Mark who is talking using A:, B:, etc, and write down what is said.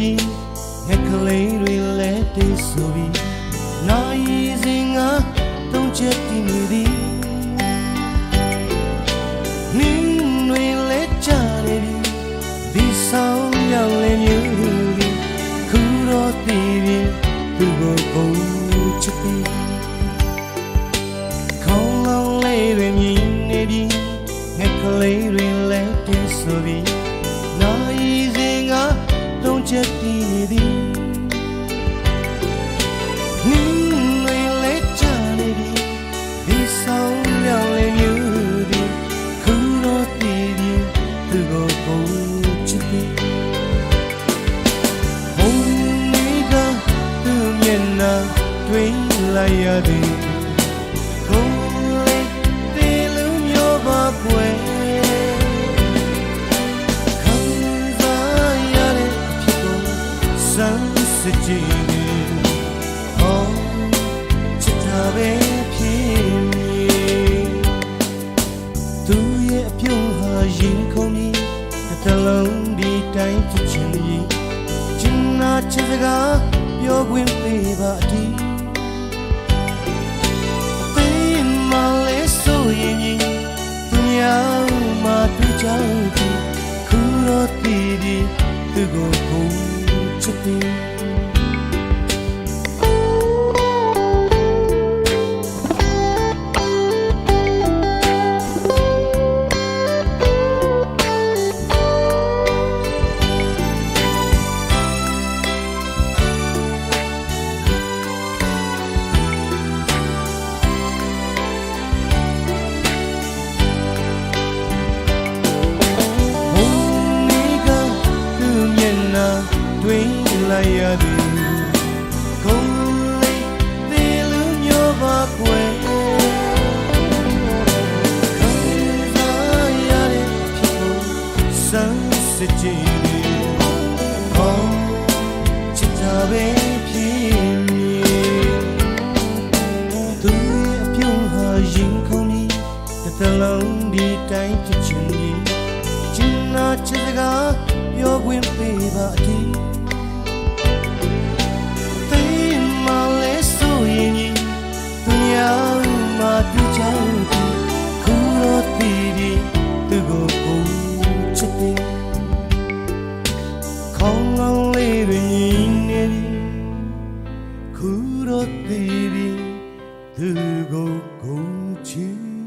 A: ပြီငက်ကလေးတွေလည်းတေးဆိုပြီနိုင်စဉ်ကသုံးချက်တည်နေသည်နင်းတွေလည်းကြနေပြီဒီဆောင်ရောက်လည်းမြူပြီခုတော့တည်ပြီသူ့ကိုကိုချစ်သည် တွေ့လိုက်ရသည်ခုံးလေးတေးလူမျိုးပါကွယ်ခံစားရတဲ့အဖြစ်ကိုစမ်းစစ်ကြည့်ဟောချစ်တာပဲဖြစ်နေသူရဲ့အပြုံးဟာရင်ခုန်ပြီးတစ်တလုံးဒီတိုင်းချစ်ချင်ကြီးချ င်နာချစ်စကားပြောခွင့်ပေးပါအတီးအသိမလေးဆိုရင်ကြီးသူများမှတွေ့ကြပြီခုတော့တည်တည်သူကိုကိုချစ်တယ် စစ်ကြည့်နေဟောချစ်တာပဲဖြစ်မည်သူအပြုံးဟာရင်ခုန်နေတစ်လုံးဒီတိုင်းချစ်ချင်ရင်ချင်နာချစ်စကားပြောခွင့်ပေးပါအတီး 구러들이 뜨고 공치